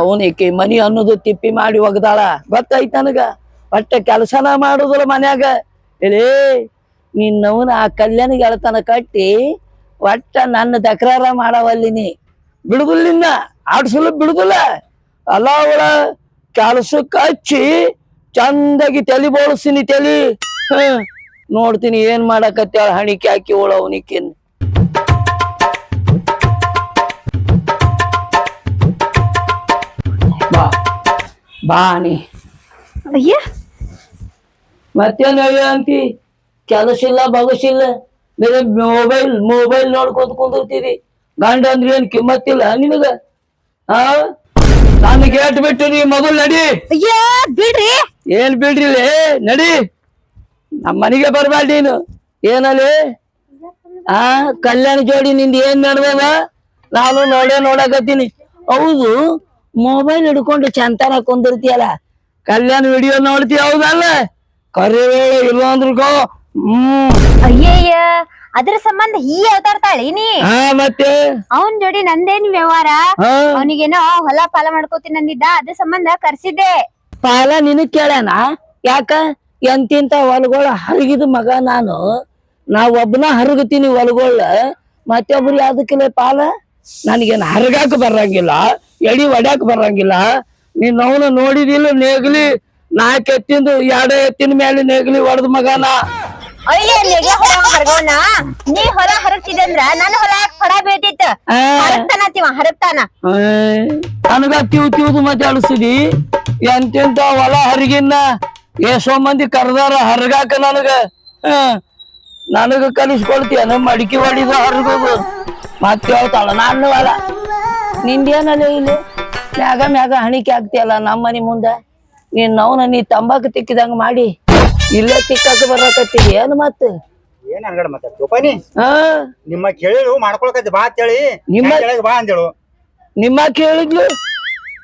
ಅವನ್ ಮನಿ ಅನ್ನೋದು ತಿಪ್ಪಿ ಮಾಡಿ ಒಗದಾಳ. ಗೊತ್ತಾಯ್ತ ನನಗ? ಒಟ್ಟ ಕೆಲಸನ ಮಾಡುದಿಲ್ಲ ಮನ್ಯಾಗ. ಹೇಳಿ ನಿನ್ನವನ ಆ ಕಲ್ಯಾಣ ಗೆಳತನ ಕಟ್ಟಿ ಒಟ್ಟ ನನ್ನ ತಕರಾರ ಮಾಡವಲ್ಲಿನಿ ಬಿಡುದಿಲ್ಲ ಆಡ್ಸಲು ಬಿಡುದಿಲ್ಲ. ಅಲ್ಲ ಅವಳ ಕೆಲಸಕ್ಕೆ ಹಚ್ಚಿ ಚಂದಾಗಿ ತಲಿ ಬೋಳಿಸ್ತೀನಿ ತಲಿ. ನೋಡ್ತೀನಿ ಏನ್ ಮಾಡಕತ್ತಾಳ ಹಣಿಕೆ ಹಾಕಿ ಅವನಿಕಿನ್ ಬಾಣಿ. ಅಯ್ಯ. ಮತ್ತೇನು ಹೇಳಿ ಅಂತಿ? ಕೆಲಸ ಇಲ್ಲ ಬಗಸಿಲ್ಲ ಬೇರೆ ಮೊಬೈಲ್ ಮೊಬೈಲ್ ನೋಡ್ಕೊಂತ ಕುಂದಿರ್ತೀರಿ. ಗಂಡ ಅಂದ್ರೆ ಏನ್ ಕಿಮ್ಮತ್ತಿಲ್ಲ ನಿನಗ? ಆ? ನಾನು ಗೇಟ್ ಬಿಟ್ಟು ನೀ ಮೊದಲು ನಡಿ. ಅಯ್ಯ ಬಿಡ್ರಿ. ಏನ್ ಬಿಡ್ರಿಲೇ ನಡಿ. ನಮ್ಮ ಮನೆಗೆ ಬರ್ಬೇಡ ನೀನು. ಏನಲ್ಲಿ ಆ ಕಲ್ಯಾಣ ಜೋಡಿ ನಿಂದ ಏನ್ ನಡ್ದದ? ನಾನು ನೋಡೇ ನೋಡಕತ್ತೀನಿ. ಹೌದು. ಮೊಬೈಲ್ ಹಿಡ್ಕೊಂಡು ಚಂತನ ಕುಂದಿರ್ತೀಯಲ್ಲ? ಕಲ್ಯಾಣ ವಿಡಿಯೋ ನೋಡ್ತೀಯ ಹೌದಲ್ಲ? ಕರೆ ಇಲ್ಲ ಅಂದ್ರಕೋ ಹ್ಮ್. ಅಯ್ಯಯ್ಯ ಅದ್ರ ಸಂಬಂಧ ಈ ಅವತಾಡ್ತಾಳೆ ನೀ? ಹಾ ಮತ್ತೆ? ಅವನ್ ಜೋಡಿ ನಂದೇನ್ ವ್ಯವಹಾರ? ಹಾ. ಅವನಿಗೇನೋ ಹೊಲ ಪಾಲ ಮಾಡ್ಕೋತೀನಿ ಅಂದಿದ್ದ ಅದ್ರ ಸಂಬಂಧ ಕರ್ಸಿದ್ದೆ. ಪಾಲ ನಿನಗ್ ಕೇಳ್ಯಾನ? ಯಾಕ? ಎಂತಿಂತ ಹೊಲಗಳ ಹರಗಿದ ಮಗ ನಾನು. ನಾ ಒಬ್ಬನ ಹರಗತೀನಿ ಹೊಲಗಳ ಮತ್ತೊಬ್ರು ಯಾವ್ದಕ್ಕಿಲ್ಲ ಪಾಲ? ನನಗೇನು ಹರಗಾಕ ಬರಂಗಿಲ್ಲ ಎಡಿ ಒಡ್ಯಾಕ್ ಬರಂಗಿಲ್ಲ. ನೀನ್ ಅವನ ನೋಡಿದಿಲ್ಲ ನೇಗ್ಲಿ ನಾಲ್ಕು ಎತ್ತಿಂದು ಎರಡು ಎತ್ತಿನ ಮೇಲೆ ನೇಗ್ಲಿ ಹೊಡೆದ ಮಗನ. ಅಯ್ಯ ನೆಗೆ ಹೊಲ ಹರಗೋಣ ನೀ ಹೊಲ ನನ್ನ ಬೀಳ್ತಿತ್ತ. ಹರಗ್ತಾನ ನನಗ ತಿವ್ ತಿವ್ದು ಮಾತಾಡಿಸಿದಿ ಎಂತೆಂತ ಹೊಲ ಹರಿಗಿನ್ನ ಎಷ್ಟೋ ಮಂದಿ ಕರ್ದಾರ ಹರಗಾಕ ನನಗ. ನನಗ ಕಲಿಸ್ಕೊಳ್ತೀಯ ನಮ್ಮ ಅಡಿಕೆ ಹೊಡಿದ ಹರಗೋದು. ಮತ್ತೆ ಹೇಳ್ತಾಳ ನಾನು ಹೊಲ. ನಿಂದೇನಲ್ಲ ಇಲ್ಲಿ? ಮ್ಯಾಗ ಮ್ಯಾಗ ಹಣಿಕೆ ಆಗ್ತಿಯಲ್ಲ ನಮ್ಮ ಮನೆ ಮುಂದ? ನೀನ್ ನವನ ನೀ ತಂಬಾಕು ತಿಕ್ಕಿದಂಗ ಮಾಡಿ. ಇಲ್ಲ ತಿಕ್ಕಾಕ ಬರಕತ್ತಿ ಏನು ಮತ್ತೆ ಏನ್ ಅನ್ಗಡ ಮತ್ತೆ? ತುಪಾನಿ ಹಾ. ನಿಮ್ಮ ಕೇಳಿಳು ಮಾಡ್ಕೊಳಕತ್ತಿ ಬಾ ಅಂತೇಳಿ. ನಿಮ್ಮ- ಕೆಳಗೆ ಬಾ ಅಂದೇಳು. ನಿಮ್ಮ ಕೇಳಿದ್ಲು?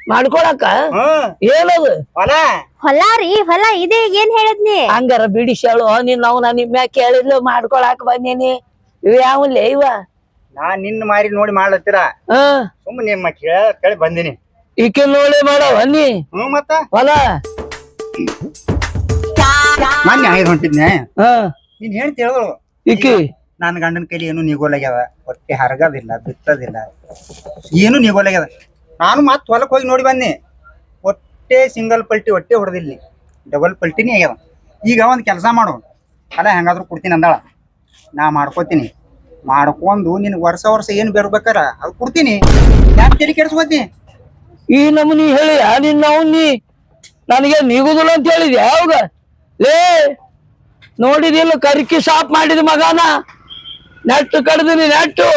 ಮಾಡ್ಕೊಳಕ? ಹ್ಮ್ ಏನದು? ಹೊಲ. ಹೊಲ ರೀ ಹೊಲ ಇದೆ ಏನ್ ಹೇಳದ್ನಿ? ಹಂಗಾರ ಬಿಡಿಸ್ಯಾಳು ನೀನ್ ನವನ ನಿಮ್ಮ ಕೇಳಿದ್ಲು ಮಾಡ್ಕೊಳಕ್ ಬಂದೀನಿ. ಇವ್ ಯಾವಲ್ಲೇ ಇವ? ನಾ ನಿನ್ನ ಮಾರಿ ನೋಡಿ ಮಾಡ್ಲತ್ತೀರ? ಹಾ. ಸುಮ್ಮನೆ ನಿಮ್ಮ ಕೇಳ ಕೇಳಿ ಬಂದಿನಿ. ಈಕೆ ನೋಡಿ ಮಾಡವ ನೀ? ಹ್ಮ್ ಮತ್ತ? ಹೊಲ? ಮೊನ್ನೆ ಐದು ಹೊಂಟಿದ್ನೆ. ಹಾ. ನೀನ್ ಹೇಳ್ತಿ ಹೇಳಿದಳು. ಈಕಿ? ನನ್ನ ಗಂಡನ ಕೈಲಿ ಏನು ನಿಗೋಲಾಗ್ಯದ ಹೊಟ್ಟೆ ಹರಗೋದಿಲ್ಲ ಬಿತ್ತದಿಲ್ಲ. ಏನು ನಿಗೋಲಾಗ್ಯದ ನಾನು ಮತ್ತೆ ಹೊಲಕ್ಕೆ ಹೋಗಿ ನೋಡಿ ಬನ್ನಿ ಹೊಟ್ಟೆ ಸಿಂಗಲ್ ಪಲ್ಟಿ ಹೊಟ್ಟೆ ಹೊಡೆದಿಲ್ಲಿ. ಡಬಲ್ ಪಲ್ಟಿನೇ ಆಗ್ಯದ ಈಗ ಒಂದು ಕೆಲಸ ಮಾಡು. ಅಲ್ಲ ಹೆಂಗಾದ್ರೂ ಕೊಡ್ತೀನಿ ಅಂದಾಳ. ನಾ ಮಾಡ್ಕೋತೀನಿ. ಮಾಡ್ಕೊಂಡು ನಿನ್ ವರ್ಷ ವರ್ಷ ಏನು ಬೇರ್ಬೇಕಾರ? ಅದು ಕೊಡ್ತೀನಿ. ಯಾಕೆ ತಲೆ ಕೆಡಿಸ್ಕೋತಿ ಈ ನಮೂನಿ ಹೇಳಿ ನಿನ್ನ ನೀ ನನಗೆ ನೀಗುದಿಲ್ಲ ಅಂತ ಹೇಳಿದ್ಯಾ ಯಾವಾಗ? ಲೇ ನೋಡಿದಿಲ್ಲ ಕರ್ಕಿ ಶಾಪ್ ಮಾಡಿದ ಮಗನ? ನೆಟ್ಟು ಕಡ್ದಿನಿ ನೆಟ್ಟು.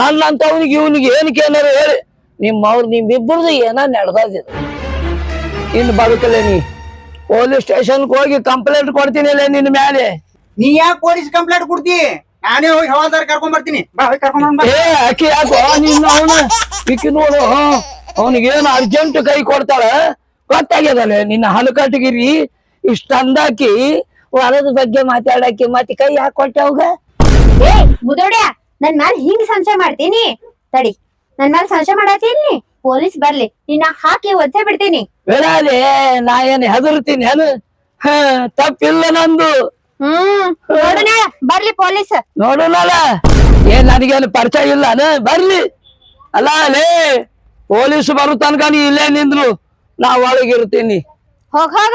ನನ್ನಂತ ಅವನಿಗೆ ಇವನಿಗೆ ಏನಕ್ಕೆ ಏನಾರ ಹೇಳಿ. ನಿಮ್ಮ ಅವ್ರು ನಿಮ್ಮಿಬ್ಬರದು ಏನ ನಡೆದಿದೆ ಇನ್ನು ಬದುಕಲ್ಲ ನೀ. ಪೊಲೀಸ್ ಸ್ಟೇಷನ್ಗೆ ಹೋಗಿ ಕಂಪ್ಲೇಂಟ್ ಕೊಡ್ತೀನಿ ನಿನ್ನ ಮೇಲೆ ನೀ ಯಾಕೆ ಪೊಲೀಸ್ ಕಂಪ್ಲೇಂಟ್ ಕೊಡ್ತಿ? ನಾನೇ ಹೋಗಿ ಹವಾಲ್ದಾರ ಕರ್ಕೊಂಡ್ ಬರ್ತೀನಿ. ಬಾ ಹೋಗಿ ಕರ್ಕೊಂಡ್ ಬಾ. ಏ ಅಕ್ಕಿ ಯಾಕೋ ನಿನ್ನ ಅವನ? ಇಕ್ಕಿ ನೋಡು ಅವನಿಗೇನು ಅರ್ಜೆಂಟ್ ಕೈ ಕೊಡ್ತಾಳ? ಗೊತ್ತಾಗ್ಯದಲ್ಲ ನಿನ್ನ ಹಲಕಟ್ಟಿಗಿರಿ ಇಷ್ಟ ಅಂದಾಕಿ ಹೊಲದ ಬಗ್ಗೆ ಮಾತಾಡಕ್ಕೆ ಮತ್ತೆ ಕೈ ಯಾಕೆ ಕೊಟ್ಟೆ ಅವಾಗ? ಏ ಮುದೋಡ್ಯ ನನ್ ಮ್ಯಾಲ ಹಿಂಗ್ ಸಂಶಯ ಮಾಡ್ತೀನಿ? ತಡಿ ನನ್ ಮ್ಯಾಲ ಸಂಶಯ ಮಾಡತ್ತೀನಿ ಪೊಲೀಸ್ ಬರ್ಲಿ ನಿನ್ನ ಹಾಕಿ ಒದ್ದೆ ಬಿಡ್ತೀನಿ. ಬೇಡಾಲೆ ನಾ ಏನ್ ಹೆದರ್ತೀನಿ ಏನು? ಹ ತಪ್ಪಿಲ್ಲ ನಂದು. ಹ್ಮ್. ನೋಡೋಣ ಬರ್ಲಿ ಪೊಲೀಸ್. ನೋಡೋಣಲ್ಲ ಏನ್ ನನಗೇನು ಪರಿಚಯ ಇಲ್ಲ ಬರ್ಲಿ. ಅಲ್ಲ ಲೇ ಪೊಲೀಸ್ ಬರೋ ತನಕ ನೀ ಇಲ್ಲೇ ನಿಂದ್ರು. ನಾ ಒಳಗಿರ್ತೀನಿ. ಹೋಗ್ ಹೋಗ.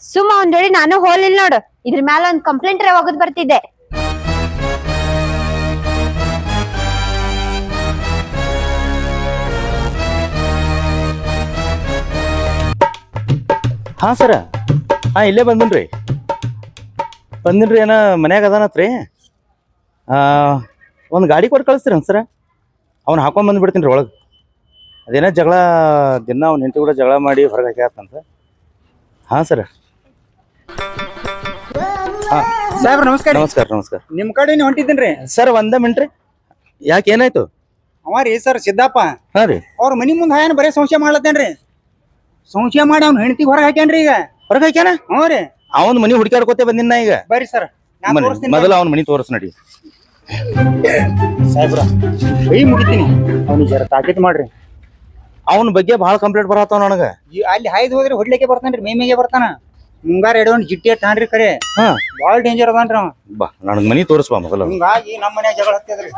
ಸುಮ್ಮ ಒಂದ್ ಹೇಳಿ ನಾನು ಹೋಲಿಲ್ಲ ನೋಡು. ಇದ್ರ ಮ್ಯಾಲ ಒಂದ್ ಕಂಪ್ಲೇಂಟ್ ಒಗದ್ ಬರ್ತಿದ್ದೆ. ಹಾ ಸರ. ಹಾ ಇಲ್ಲೇ ಬಂದಿನ್ರಿ ಬಂದಿನ್ರಿ ಏನ ಮನ್ಯಾಗ ಅದಾನತ್ರಿ? ಒಂದು ಗಾಡಿ ಕೊಟ್ಟು ಕಳಿಸ್ತೀರಿ ಸರ? ಅವ್ನು ಹಾಕೊಂಡ್ ಬಂದ್ಬಿಡ್ತೀನಿ ರೀ ಒಳಗೆ. ಅದೇನೋ ಜಗಳ ದಿನ ಅವ್ನ ಹೆಂಡತಿ ಕೂಡ ಜಗಳ ಮಾಡಿ ಹೊರಗೆ ಹಾಕ್ಯಾತಂತ. ಹಾಂ ಸರ. ಹಾಂ. ಸಾಹೇಬ್ರ ನಮಸ್ಕಾರ ನಮಸ್ಕಾರ ನಮಸ್ಕಾರ. ನಿಮ್ ಕಡೆ ಹೊಂಟಿದ್ದೀನ್ರಿ ಸರ್ ಒಂದೇ ಮಿನಿಟ್ ರೀ. ಯಾಕೆ ಏನಾಯ್ತು? ಅವ ರೀ ಸರ್ ಸಿದ್ದಪ್ಪ. ಹಾಂ ರೀ. ಅವ್ರ ಮನಿ ಮುಂದೆ ಹಾಯನ್ ಬರೀ ಸಂಶಯ ಮಾಡ್ಲತ್ತೇನ್ರಿ? ಸಂಶಯ ಮಾಡಿ ಅವ್ನ ಹೆಂಡತಿ ಹೊರಗೆ ಹಾಕ್ಯಾನ್ರಿ ಈಗ. ಹೊರಗೆ ಹಾಕ್ಯಾನ? ಹ್ಞೂ ರೀ. ಅವನ ಮನಿ ಹುಡುಕಾಡ್ಕೋತೆ ಬಂದಿನ ಈಗ. ಬರ್ರಿ ಸರ್. ಮೊದಲ ಅವನ್ ಮನಿ ತೋರಿಸ್ ನಡಿ. ಸಾಹೇಬ್ರ ಕೈ ಮುಗಿತೀನಿ. ಅವ್ನಿಗೆ ಜರ ತಾಕೀತ್ ಮಾಡ್ರಿ. ಅವನ ಬಗ್ಗೆ ಬಹಳ ಕಂಪ್ಲೇಂಟ್ ಬರತ್ತಾವ ನನಗ. ಅಲ್ಲಿ ಹಾಯ್ದು ಹೋದ್ರೆ ಹೊಡ್ಲಿಕ್ಕೆ ಬರ್ತಾನ್ರಿ ಮೇಮೆಗೆ ಬರ್ತಾನ. ಮುಂಗಾರ ಎಡವನ್ ಜಿಟ್ಟಿ ತಾನ್ರಿ ಕರೆ. ಹಾ. ಡೇಂಜರ್ ಅದಾನ್ರಿ ಅವ. ಬಾ ನನಗ್ ಮನಿ ತೋರಿಸ್ಬಾ ಮೊದಲು. ಹಿಂಗಾಗಿ ನಮ್ಮ ಮನ್ಯಾಗ ಜಗಳ ಹತ್ತಿದ್ರಿ.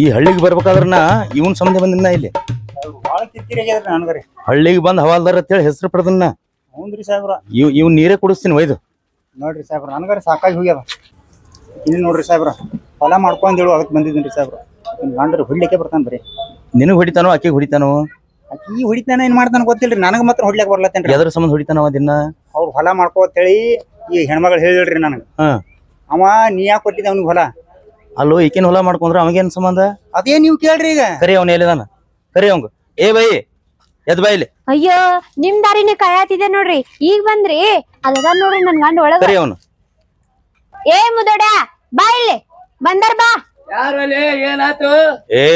ಈ ಹಳ್ಳಿಗೆ ಬರ್ಬೇಕಾದ್ರ ನಾ ಇವನ್ ಸಂಬಂಧ ಬಂದಿನ ಇಲ್ಲಿ. ಬಾಳ ಕಿರಿಕಿರಿ ಆಗ್ಯದ್ರಿ ನನ್ಗರಿ. ಹಳ್ಳಿಗೆ ಬಂದ್ ಹವಾಲ್ದಾರ ಅಂತ ಹೇಳಿ ಹೆಸರು ಪಡೆದನ್ನ ಹೌದ್ರಿ ಸಾಹೇಬ್ರ. ಇವ್ ಇವ್ ನೀರೇ ಕುಡಿಸ್ತೀನಿ ಒಯ್ದು. ನೋಡ್ರಿ ಸಾಹೇಬ್ರ ನನ್ಗಾರ ಸಾಕಾಗಿ ಹೋಗ್ಯಾವ. ಇಲ್ಲಿ ನೋಡ್ರಿ ಸಾಹೇಬ್ರ ಹೊಲ ಮಾಡ್ಕೊಂಡ್ ಹೇಳು ಅದಕ್ಕೆ ಬಂದಿದ್ದೀನಿ ಸಾಹೇಬ್ರ ಗಂಡ್ರಿ ಹೊಡ್ಲಿಕ್ಕೆ ಬರ್ತಾನೆ ಬರೀ. ನಿನಗೆ ಹೊಡಿತಾನೋ ಅಕ್ಕಿ ಹೊಡಿತಾನೋ? ಅಕ್ಕಿ ಈ ಹೊಡಿತಾನ ಏನ್ ಮಾಡ್ತಾನ ಗೊತ್ತಿಲ್ರಿ ನನಗ ಮಾತ್ರ ಹೊಡ್ಲಿಕ್ಕೆ ಬರ್ಲತ್ತೇನ್ರಿ. ಎದ್ರ ಸಂಬಂಧ ಹೊಡಿತಾನವ ದಿನ? ಅವ್ರ ಹೊಲ ಮಾಡ್ಕೋತೇಳಿ ಈ ಹೆಣ್ಮಗಳು ಹೇಳಿಳ್ರಿ ನನಗ. ಹಾಂ. ಅವ ನೀ ಯಾಕೆ ಕೊಟ್ಟಿದ್ದೆ ಅವ್ನಿಗೆ ಹೊಲ. ಅಲ್ಲೋ ಈಕಿನ ಹೊಲ ಮಾಡ್ಕೊಂಡ್ರ ಅವಾಗೇನ್ ಸಂಬಂಧ? ಅದೇ ನೀವು ಕೇಳ್ರಿ ಈಗ. ಕರಿ ಅವನ ಎಲ್ಲಿದಾನ? ಕರಿ ಅವಂಗ. ಏ ಬೈ ಎದ್ ಬೈಲಿ ಇಲ್ಲಿ. ಅಯ್ಯೋ ನಿಮ್ ದಾರಿನೇ ಕಾಯತಿದೆ ನೋಡ್ರಿ. ಈಗ ಬಂದ್ರಿ. ಅಲ್ಲದ ನೋಡ್ರಿ ನನ್ ಗಂಡ ಒಳಗ. ಕರಿ ಅವನು. ಏ ಮುದೋಡ ಬಾ ಇಲ್ಲಿ. ಬಂದರ್ ಬಾ. ಯಾರಲ್ಲಿ? ಏನಾತು ಏ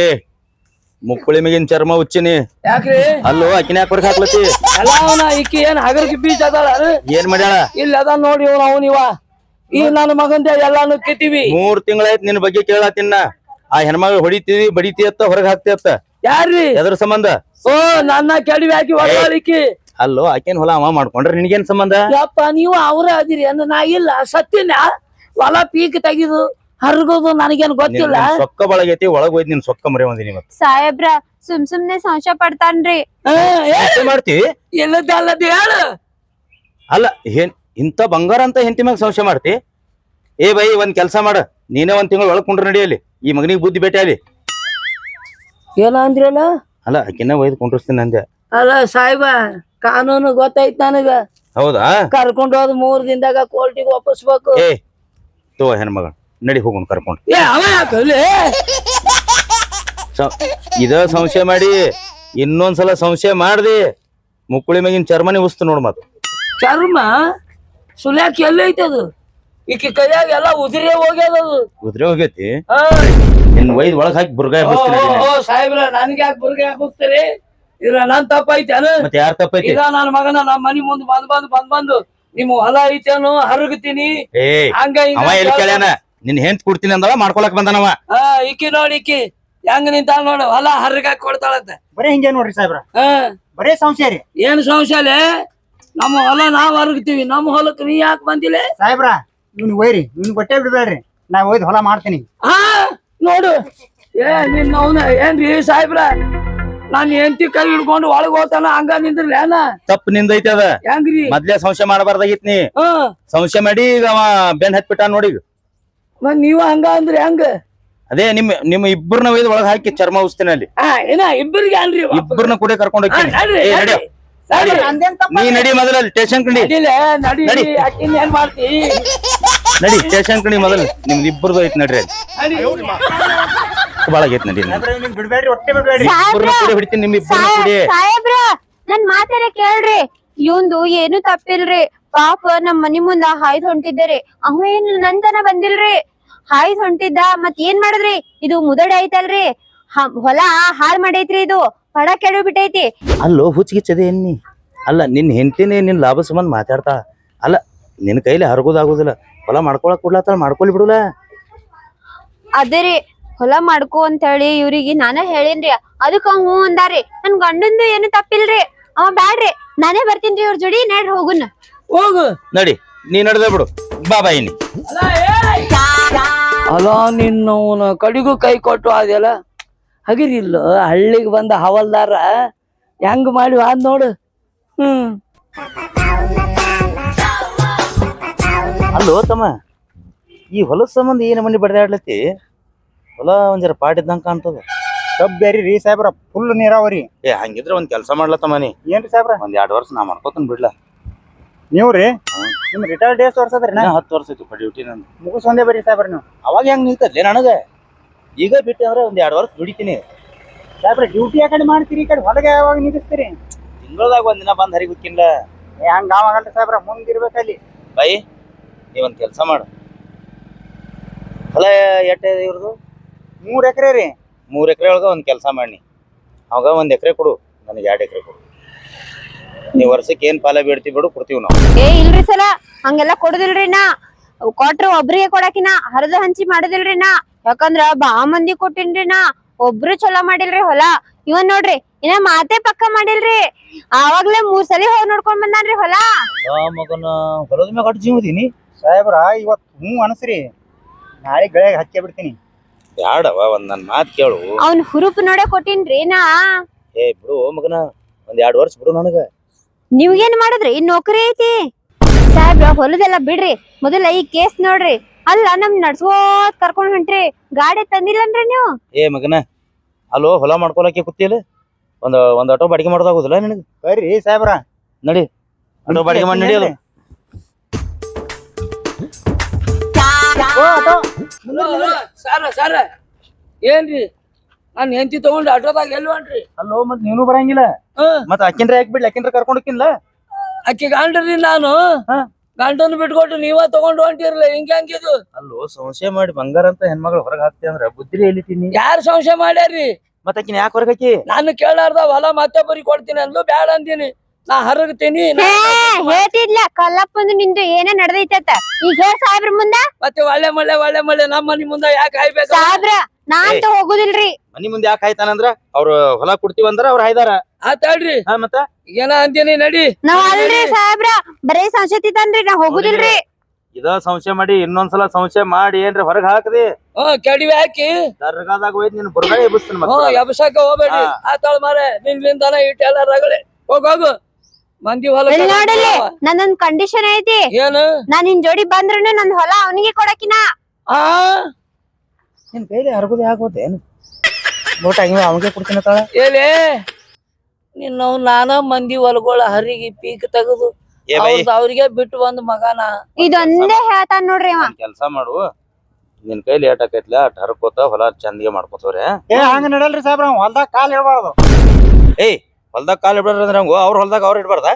ಮುಕ್ಕುಳಿ ಮಿಗಿನ ಚರ್ಮ ಉಚ್ಚಿನಿ ಯಾಕ್ರಿ? ಅಲ್ಲೋ ಅಕ್ಕಿನ ಯಾಕೆ ಹೊರಗೆ ಹಾಕ್ಲತ್ತಿ? ಎಲ್ಲ ಅವನ ಈಕಿ ಏನ್ ಹಗರ್ಗೆ ಬೀಜ ಅದಾಳ? ಏನ್ ಮಾಡ್ಯಾಳ? ಇಲ್ಲ ಅದ ನೋಡಿ ಇವ್ನ ಅವನಿವ ಈ ನನ್ನ ಮಗಂದ ಎಲ್ಲಾನು ಕಿತ್ತೀವಿ ಮೂರ್ ತಿಂಗಳಾಯ್ತು ನಿನ್ ಬಗ್ಗೆ ಕೇಳತ್ತಿನ್ನ ಆ ಹೆಣ್ಮಗಳು ಹೊಡಿತೀವಿ ಬಡಿತಿ ಅತ್ತ ಹೊರಗೆ ಹಾಕ್ತಿ ಅತ್ತ ಯಾರ್ರಿ? ಎದ್ರ ಸಂಬಂಧ? ಓ ನನ್ನ ಕೆಡಿ ಹಾಕಿ ಹೊಡೆದಾಳಿಕಿ ಅಲ್ಲೋ ಆಕೇನ್ ಹೊಲ ಅವ ಮಾಡ್ಕೊಂಡ್ರೆ ನಿನ್ಗೇನ್ ಸಂಬಂಧ? ಯಪ್ಪ ನೀವು ಅವ್ರ ಅದಿರಿ. ಅಂದ ನಾ ಇಲ್ಲ ಸತ್ಯನ ಹೊಲ ಪೀಕ್ ತೆಗಿದು ಹರಗೋದು ನನಗೇನ್ ಗೊತ್ತಿಲ್ಲ. ಸೊಕ್ಕ ಬಳಗೈತಿ ಒಳಗ್ ಹೋಯ್ತು ನಿನ್ ಸೊಕ್ಕ ಮರೆ ಒಂದಿನಿ ಸಾಹೇಬ್ರ ಸುಮ್ ಸುಮ್ನೆ ಸಂಶಯ ಪಡ್ತಾನ್ರಿ. ಮಾಡ್ತಿ? ಇಲ್ಲದಲ್ಲದ ಹೇಳು. ಅಲ್ಲ ಏನ್ ಇಂತ ಬಂಗಾರ ಅಂತ ಹೆಂಡತಿ ಮ್ಯಾಗ ಸಂಶಯ ಮಾಡ್ತಿ? ಏ ಬೈ ಒಂದ್ ಕೆಲ್ಸ ಮಾಡ. ನೀನೇ ಒಂದ್ ತಿಂಗಳು ಒಳಗ್ ಕುಂಡ್ರ ನಡಿಯಲ್ಲಿ ಈ ಮಗನಿಗೆ ಬುದ್ಧಿ ಭೇಟಿ ಅಲ್ಲಿ ಏನ ಅಂದ್ರಲ್ಲ? ಅಲ್ಲ ಆಕಿನ ಒಯ್ದು ಕುಂಡ್ರಸ್ತೀನಿ ಅಂದೆ. ಅಲ್ಲ ಸಾಹೇಬ ಕಾನೂನು ಗೊತ್ತೈತ್ ನನಗ. ಹೌದಾ? ಕರ್ಕೊಂಡು ಹೋದ್ ಮೂರ್ ದಿನದಾಗ ಕೋರ್ಟಿಗೆ ವಾಪಸ್ಬೇಕು. ಏ ತೋ ಹೆಣ್ಮಗ ನಡಿ ಹೋಗೋಣ ಕರ್ಕೊಂಡು. ಏ ಅವ ಯಾಕಲ್ಲಿ ಸ- ಇದ ಸಂಶಯ ಮಾಡಿ ಇನ್ನೊಂದ್ಸಲ ಸಂಶಯ ಮಾಡ್ದಿ. ಮುಕ್ಕುಳಿ ಮ್ಯಾಗಿನ ಚರ್ಮನಿ ಉಸ್ತು ನೋಡ್ ಮತ್ತೆ ಚರ್ಮ? ಸುಲ್ಯಾಕ್ ಎಲ್ಲೈತದು ಅದು? ಈಕಿ ಕೈಯಾಗ ಎಲ್ಲಾ ಉದುರೇ ಹೋಗ್ಯದ ಅದು. ಉದ್ರಿ ಹೋಗೈತಿ? ಆ, ನಿನ್ ವೈದ್ ಒಳಗ್ ಹಾಕಿ ಬುರ್ಗಾಯ ಓ, ಸಾಹೇಬ್ರ ನನ್ಗೆ ಯಾಕೆ ಬುರ್ಗೆ ಹಾಕಿಸ್ತೀರಿ ಇದ್ರ ನನ್ ತಪ್ಪೈತೇನು ಮತ್ತೆ ಯಾರ್ ತಪ್ಪೈತಿ ಈಗ ನನ್ನ ಮಗನ ನಮ್ಮ ಮನಿ ಮುಂದ್ ಬಂದ್ ಬಂದ್ ಬಂದ್ ಬಂದು ನಿಮ್ ಹೊಲ ಐತೇನು ಹರಗತೀನಿ. ಏ ಹಂಗ ಹಿಂಗ ಅವ ಎಲ್ಲಿ ಅಂತ ಕೇಳ್ಯಾನ? ನಿನ್ ಹೆಂತ್ ಕೊಡ್ತೀನಿ ಅಂದವ ಮಾಡ್ಕೊಳಕ್ ಬಂದನವ ಆ, ಈಕಿ ನೋಡಿ ಈಕಿ ಹೆಂಗ್ ನಿಂತಾಳ ನೋಡು ಹೊಲ ಹರಗಾಕ್ ಕೊಡ್ತಾಳಂತ. ಬರೀ ಹಿಂಗೆ ನೋಡ್ರಿ ಸಾಹೇಬ್ರ? ಹಾ. ಬರೇ ಸಂಶಯ ರೀ ಏನ್ ಸಂಶಯ ನಮ್ಮ ಹೊಲ ನಾವ್ ಹರಗ್ತೀವಿ ನಮ್ಮ ಹೊಲಕ್ ನೀ ಯಾಕೆ ಬಂದಿಲ್ಲ ಸಾಹೇಬ್ರ ಇವ್ನಿಗೆ ಒಯ್ರಿ ನಿನ್ ಬಟ್ಟೆ ಬಿಡ್ಬೇಡ್ರಿ. ನಾ ಒಯ್ದು ಹೊಲ ಮಾಡ್ತೀನಿ. ಹಾ ನೋಡು. ಏ ನಿನ್ನ ಅವನ ಏನ್ರಿ ಸಾಹೇಬ್ರ? ನಾನ್ ಹೆಂಡತಿ ಕೈ ಹಿಡ್ಕೊಂಡು ಒಳಗ್ ಹೋಗ್ತಾನ ಹಂಗ ನಿಂದ್ರಲ್ಲ ಏನ? ತಪ್ಪು ನಿಂದೈತಿ ಅದ. ಹೆಂಗ್ರಿ? ಮೊದ್ಲೇ ಸಂಶಯ ಮಾಡಬಾರ್ದಾಗಿತ್ ನೀ. ಸಂಶಯ ಮಾಡಿ ಈಗ ಅವ ಬೆನ್ ಹತ್ಬಿಟ್ಟ ನೋಡಿ. ಮತ್ ನೀವ ಹಂಗ ಅಂದ್ರಿ ಹೆಂಗ? ಅದೇ ನಿಮ್ ನಿಮ್ಮ ಇಬ್ಬರನ್ನ ಒಯ್ದು ಒಳಗ್ ಹಾಕಿ ಚರ್ಮ ಉಸ್ತೀನಿ ಅಲ್ಲಿ ಆ ಏನ ಇಬ್ಬರಿಗೆ ಅನ್ರಿ ಇಬ್ಬರನ್ನ ಕೂಡ ಕರ್ಕೊಂಡು ಹೋಗ್ತೀನಿ. ಏ, ನಡ್ರಿ. ನಡಿ. ನೀ ನಡಿ ಮೊದಲ ಸ್ಟೇಷನ್ ಕಣಿ ನಡಿ ಏನ್ ಮಾಡ್ತಿ? ನಡಿ ಸ್ಟೇಷನ್ ಕಣಿ ಮೊದಲು. ನಿಮ್ದು ಇಬ್ಬರದು ಐತಿ ನಡ್ರಿ ಬಾಳ ನಡಿ. ಆಗೈತಿ ನಡಿ ಬಿಡ್ಬೇಡ್ರಿ ಹೊಟ್ಟೆ ಬಿಡ್ಬೇಡಿ ನಿಮ್ ಕೂಡಿ ಸಾಹೇಬ್ರ ನನ್ ಮಾತಾಡ ಕೇಳ್ರಿ. ಇವಂದು ಏನು ತಪ್ಪಿಲ್ರಿ. ಪಾಪ ನಮ್ ಮನಿ ಮುಂದ ಹಾಯ್ದ್ ಹೊಂಟಿದ್ದಾರೆ. ಅವ ಏನ್ ನಂತನ ಬಂದಿಲ್ರಿ. ಹಾಯ್ದ್ ಹೊಂಟಿದ್ದ ಮತ್ ಏನ್ ಮಾಡಿದ್ರಿ? ಇದು ಮುದಡಿ ಐತಲ್ರಿ. ಹೊಲ ಹಾಳ್ ಮಾಡೈತ್ರಿ ಇದು. ಪಡ ಕೆಡ ಬಿಟ್ಟೈತಿ ಅಲ್ಲೋ ಹುಚ್ಚಿಗಿಚ್ಚದೆ ಎನ್ನಿ ಅಲ್ಲ ನಿನ್ ಹೆಂಡತಿನೇ ನಿನ್ ಲಾಭ ಸಂಬಂಧ ಮಾತಾಡ್ತಾ? ಅಲ್ಲ ನಿನ್ ಕೈಲಿ ಹರಗೋದಾಗೋದಿಲ್ಲ ಹೊಲ ಮಾಡ್ಕೊಳಕ್ ಕೊಡ್ಲಾತಾಳ ಮಾಡ್ಕೊಲಿ ಬಿಡುಲ. ಅದೇ ರೀ ಹೊಲ ಮಾಡ್ಕೊ ಅಂತ ಹೇಳಿ ಇವ್ರಿಗೆ ನಾನ ಹೇಳಿನ್ರಿ. ಅದಕ್ಕ ಹ್ಞೂ ಅಂದಾರಿ ನನ್ ಗಂಡಂದು ಏನು ತಪ್ಪಿಲ್ರಿ. ಅವ ಬ್ಯಾಡ್ರಿ. ನಾನೇ ಬರ್ತೀನ್ರಿ ಇವ್ರ ಜೋಡಿ ನಡ್ರಿ ಹೋಗುನ್. ಹೋಗು. ನಡಿ ನೀ ನಡೆದ ಬಿಡು. ಬಾ ಬಾ ಇನ್ನಿ ಅಲ್ಲ ನಿನ್ನವನ ಕಡಿಗೂ ಕೈ ಕೊಟ್ಟು ಅದೆಲ್ಲ ಹಗಿರಿಲ್ಲ ಹಳ್ಳಿಗೆ ಬಂದ ಹವಲ್ದಾರ ಹೆಂಗ್ ಮಾಡಿ ಅದ್ ನೋಡು. ಹ್ಮ್. ಅಲ್ಲೋ ತಮ್ಮ ಈ ಹೊಲದ ಸಂಬಂಧ ಏನು ಮನೆ ಬಡ್ದಾಡ್ಲತ್ತಿ? ಹೊಲ ಒಂದ್ ಜರ ಪಾಟ್ ಇದ್ದಂಗ ಕಾಣ್ತದ. ಸಬ್ಬೇರಿ ರೀ ಸಾಹೇಬ್ರ ಫುಲ್ ನೀರಾವರಿ. ಏ ಹಂಗಿದ್ರೆ ಒಂದ್ ಕೆಲಸ ಮಾಡ್ಲತ್ತಮ್ಮ ನೀ? ಏನ್ರಿ ಸಾಹೇಬ್ರ? ಒಂದ್ ಎರಡು ವರ್ಷ ನಾ ಮಾಡ್ಕೋತನ್ ಬಿಡ್ಲ. ನೀವು ರೀ? ನಿಮ್ ರಿಟೈರ್ಡ್ ಡೇಸ್ ವರ್ಷ ಅದ್ರಿ ನಾ? ಹತ್ತು ವರ್ಷ ಐತಿ ಡ್ಯೂಟಿ ನಂದು. ಮುಗಿಸೊಂದೇ ಬರ್ರಿ ಸಾಹೇಬ್ರ ನೀವು. ಅವಾಗ ಹೆಂಗ್ ನಿಂತದ್ಲೇ ನನಗ? ಈಗ ಬಿಟ್ಟು ಅಂದ್ರೆ ಒಂದ್ ಎರಡು ವರ್ಷ ದುಡಿತೀನಿ. ಸಾಹೇಬ್ರ ಡ್ಯೂಟಿ ಆ ಕಡೆ ಮಾಡ್ತೀರಿ ಈ ಕಡೆ ಹೊಲಗೆ ಯಾವಾಗ ನಿಲ್ಲಿಸ್ತೀರಿ? ತಿಂಗಳದಾಗ ಒಂದಿನ ಬಂದು ಹರಿ ಹರಿಬೇಕಿಲ್ಲ ಏ ಹಂಗ ಆವಾಗಲ್ರಿ ಸಾಹೇಬ್ರ ಮುಂದಿರ್ಬೇಕಲ್ಲಿ ಬೈ ನೀ ಒಂದ್ ಕೆಲಸ ಮಾಡು. ಹೊಲ ಎಟ್ಟ ಇವ್ರದು? ಮೂರ್ ಎಕರೆ ರೀ. ಮೂರ್ ಎಕರೆ ಒಳಗ ಒಂದ್ ಕೆಲಸ ಮಾಡಿ ಅವಾಗ ಒಂದ್ ಎಕರೆ ಕೊಡು ನನಗೆ ಎರಡು ಎಕರೆ ಕೊಡು. ನೀ ವರ್ಷಕ್ಕೆ ಏನ್ ಪಾಲ ಬೇಡ್ತಿ ಬಿಡು ಕೊಡ್ತೀವಿ ನಾವು. ಏ ಇಲ್ರಿ ಸಲ ಹಂಗೆಲ್ಲ ಕೊಡುದಿಲ್ರಿ ನಾ. ಕೊಟ್ರು ಒಬ್ರಿಗೆ ಕೊಡಕಿನ ಹರಿದು ಹಂಚಿ ಮಾಡುದಿಲ್ರಿ ನಾ. ಯಾಕಂದ್ರ ಬಾ ಮಂದಿ ಕೊಟ್ಟಿನ್ರಿ ನಾ ಒಬ್ರು ಚಲೋ ಮಾಡಿಲ್ರಿ ಹೊಲ. ಇವನ್ ನೋಡ್ರಿ ಇನ್ನ ಮಾತೆ ಪಕ್ಕ ಮಾಡಿಲ್ರಿ. ಆವಾಗ್ಲೇ ಮೂರ್ ಸಲಿ ಹೋಗಿ ನೋಡ್ಕೊಂಡ್ ಬಂದಾನ್ರಿ ಹೊಲ. ಮಗನ ಹೊಲದ ಮ್ಯಾಗ ಅಟ್ ಜೀವದೀನಿ. ಸಾಹೇಬ್ರ ಇವತ್ತು ಹ್ಞೂ ಅನಸ್ರಿ. ನಾಳೆ ಗಳಿಗೆ ಹಚ್ಚೇ ಬಿಡ್ತೀನಿ. ಬ್ಯಾಡವ ಒಂದ್ ನನ್ ಮಾತ್ ಕೇಳು. ಅವ್ನ್ ಹುರುಪ್ ನೋಡೇ ಕೊಟ್ಟಿನ್ರಿ ನಾ. ಏ ಬಿಡು ಮಗನ ಒಂದ್ ಎರಡ್ ವರ್ಷ ಬಿಡು ನನಗ. ನಿಮ್ಗೇನ್ ಮಾಡಿದ್ರಿ? ನೌಕರಿ ಐತಿ. ಸಾಹೇಬ್ರ ಹೊಲದೆಲ್ಲ ಬಿಡ್ರಿ. ಮೊದಲ ಈ ಕೇಸ್ ನೋಡ್ರಿ. ಅಲ್ಲ ನಮ್ ನಡ್ಸ್ಕೋತ್ ಕರ್ಕೊಂಡ್ ಹೊಂಟ್ರಿ. ಗಾಡಿ ತಂದಿಲ್ಲನ್ರಿ ನೀವು? ಏ ಮಗನ ಅಲ್ಲೋ ಹೊಲ ಮಾಡ್ಕೊಳಕ್ಕೆ ಕೂತಿಲ್ಲ ಒಂದ್ ಒಂದ್ ಆಟೋ ಬಾಡಿಗೆ ಮಾಡೋದಾಗುದಿಲ್ಲ ನಿನಗ? ಬರ್ರಿ ಸಾಹೇಬ್ರ. ನಡಿ ಆಟೋ ಬಾಡಿಗೆ ಮಾಡಿ ನಡಿ ಸಾರ ಸಾರ. ಏನ್ರಿ? ನಾನ್ ಹೆಂಡತಿ ತಗೊಂಡು ಆಟೋದಾಗ ಎಲ್ಲಿ ಹೊಂಟ್ರಿ? ಅಲ್ಲೋ ಮತ್ ನೀನು ಬರಂಗಿಲ್ಲ. ಮತ್ತೆ ಮತ್ ಅಕ್ಕಿನ್ರ ಯಾಕೆ ಬಿಡ್ಲಿ ಅಕ್ಕಿನ್ರ ಕರ್ಕೊಂಡು ಹೋಗಿಲ್ಲ ಅಕ್ಕಿ ಗಾಂಡ್ರಿ ನಾನು. ಹಾ. ಗಂಡನ್ ಬಿಟ್ಕೊಟ್ಟು ನೀವ ತಗೊಂಡ್ ಹೊಂಟಿರ್ಲಿ ಹಿಂಗ ಹಂಗಿದು ಅಲ್ಲೋ ಸಂಶಯ ಮಾಡಿ ಬಂಗಾರ ಅಂತ ಹೆಣ್ಮಗಳು ಹೊರಗೆ ಹಾಕ್ತಿ ಅಂದ್ರ ಬುದ್ಧಿ ಎಲ್ಲಿತೀನಿ ಯಾರು ಸಂಶಯ ಮಾಡ್ಯಾರಿ ಮತ್ತೆ ಆಕಿನ ಯಾಕೆ ಹೊರಗೆ ಹಾಕಿ? ನಾನು ಕೇಳಾರ್ದ ಹೊಲ ಮತ್ತೆ ಬರಿ ಕೊಡ್ತೀನಿ ಅಂದ್ಲು ಬ್ಯಾಡ ಅಂದಿನಿ. ನಾ ಹರಗ್ತೀನಿ ಹೇಳ್ತಿದ್ಲ ಕಲ್ಲಪ್ಪಂದು ನಿಂದು ಏನೇ ನಡೆದೈತೆ ಈಗ ಹೇಳ್ ಸಾಹೇಬ್ರ ಮುಂದ. ಮತ್ತೆ ಒಳ್ಳೆ ಮಳೆ ಒಳ್ಳೆ ಮಳೆ ನಮ್ಮ ಮನಿ ಮುಂದೆ ಯಾಕೆ ಹಾಯ್ಬೇಕು ಸಾಹೇಬ್ರ ನಾ ಅಂತ ಹೋಗುದಿಲ್ರಿ. ಮನಿ ಮುಂದೆ ಯಾಕೆ ಹಾಯ್ತಾನಂದ್ರ? ಅವ್ರ ಹೊಲ ಕೊಡ್ತೀವಿ ಅಂದ್ರ ಅವ್ರ ಹಾಯ್ದಾರ. ಆತಾಡ್ರಿ ಹಾ ಮತ್ತ? ಏನ ಅಂತೀನಿ ನಡಿ. ನಾವ್ ಅಲ್ರಿ ಸಾಹೇಬ್ರ ಬರೇ ಸಂಶಯತಿತ್ತನ್ರಿ ನಾ ಹೋಗುದಿಲ್ರಿ. ಇದ ಸಂಶಯ ಮಾಡಿ ಇನ್ನೊಂದ್ಸಲ ಸಂಶಯ ಮಾಡಿ ಏನ್ರಿ ಹೊರಗೆ ಹಾಕದಿ? ಹ್ಮ್ ಕೆಡವಿ ಹಾಕಿ. ದರ್ಗಾದಾಗ ಹೋಯ್ತು ನೀನ್ ಬುರ್ಗಡೆ ಎಬ್ಬಿಸ್ತೀನಿ ಹ್ಮ್ ಮತ್ತೆ ಎಬ್ಸಕ ಹೋಗ್ಬೇಡಿ. ಆತಾಳ ಮಾರೆ ನಿನ್ಲಿಂದಾನ ಇಟ್ಟೆಲ್ಲ ರಗಳೆ. ಹೋಗ್ ಹೋಗು. ಮಂದಿ ಹೊಲ ಇಲ್ಲಿ ನೋಡಲ್ಲಿ ನಂದೊಂದ್ ಕಂಡೀಷನ್ ಐತಿ. ಏನು? ನಾನ್ ನಿನ್ ಜೋಡಿ ಬಂದ್ರನೇ ನನ್ನ ಹೊಲ ಅವನಿಗೆ ಕೊಡಕಿನ. ಆ? ನಿನ್ ಕೈಲಿ ಹರಗುದಿ ಆಗೋದೆ ಏನು? ಬೋಟ್ ಹಂಗ ಅವಂಗೆ ಕೊಡ್ತೀನಿ ತಾಳ. ಏಲೇ ನಿನ್ನ ನಾನಾ ಮಂದಿ ಹೊಲಗಳ ಹರಿಗೆ ಪೀಕ್ ತೆಗೆದು ಏ ಬೈ. ಅವ್ರಿಗೆ ಬಿಟ್ಟು ಬಂದ್ ಮಗನ. ಇದೊಂದೇ ಹೇಳ್ತಾನ ನೋಡ್ರಿ ಅವ. ಕೆಲಸ ಮಾಡು. ನಿನ್ ಕೈಲಿ ಏಟ್ ಆಕೈತ್ಲ ಅಟ್ ಹರ್ಕೋತ ಹೊಲ ಚಂದಿಗೆ ಮಾಡ್ಕೋತವ್ರೆ. ಏ ಹಂಗ ನಡಲ್ರಿ ಸಾಹೇಬ್ರ ಹೊಲ್ದಾಗ ಕಾಲ್ ಇಡಬಾರ್ದು. ಏಯ್ ಹೊಲ್ದಾಗ ಕಾಲ್ ಇಡ್ಬಾರ್ದ್ರ ಅಂದ್ರೆ ಹಂಗು ಅವ್ರ ಹೊಲ್ದಾಗ ಅವ್ರ ಇಡ್ಬಾರ್ದ?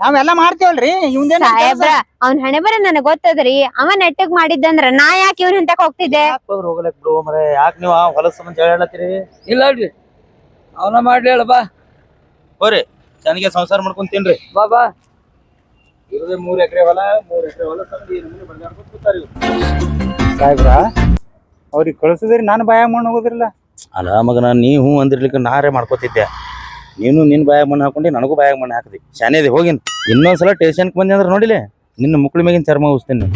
ನಾವೆಲ್ಲ ಮಾಡ್ತೇವಲ್ರಿ? ಇವಂದೇನ ಸಾಹೇಬ್ರ ಅವ್ನ ಹಣೆ ಬರ ನನಗ್ ಗೊತ್ತದ್ರಿ. ಅವ ನೆಟ್ಟಗ್ ಮಾಡಿದ್ದಂದ್ರ ನಾ ಯಾಕೆ ಇವ್ರ ಹಿಂತಕ್ ಹೋಗ್ತಿದ್ದೆ? ಹೋಗ್ಲಕ್ ಬಿಡು ಮರೆ? ಯಾಕೆ ನೀವು ಆ ಹೊಲದ ಸಂಬಂಧ ಹೇಳತ್ತೀರಿ ಇಲ್ಲ ರೀ ಅವನ ಮಾಡ್ಲಿ ಹೇಳ ಬಾ. ಹೋರಿ ಚಂದಿಗೆ ಸಂಸಾರ ಮಾಡ್ಕೊಂಡ್ ತಿನ್ರಿ. ಬಾ ಬಾ. ಇರೋದೇ ಮೂರ್ ಎಕರೆ ಹೊಲ ಮೂರ್ ಎಕರೆ ಹೊಲ ತಂದು ಈ ನಮೂನಿ ಬಡ್ದಾಡ್ಕೊಂಡ್ ಕೂತಾರ್ ಇವ್ರು. ಸಾಹೇಬ್ರ ಅವ್ರಿಗೆ ಕಳ್ಸಿದ್ರಿ ನಾನು ಭಯ ಮಾಡಿ ಹೋಗೋದ್ರಲ್ಲ ಅಲ್ಲ ಮಗನ ನೀ ಹ್ಞೂ ಅಂದಿರ್ಲಿಕ್ಕೆ ನಾರೇ ಮಾಡ್ಕೋತಿದ್ದೆ. ನೀನು ನಿನ್ ಬಾಯಾಗ ಮಣ್ಣು ಹಾಕೊಂಡು, ನನಗೂ ಬಾಯಾಗ ಮಣ್ಣು ಹಾಕಿದೆ. ಶಾನೇದಿ ಹೋಗಿನ್. ಇನ್ನೊಂದ್ಸಲ ಟೇಷನ್ಗೆ ಬಂದೆ ಅಂದ್ರೆ ನೋಡಿಲೆ, ನಿನ್ನ ಮುಕ್ಳಿ ಮೇಗಿನ ಚರ್ಮ ಉಸ್ತೀನಿ.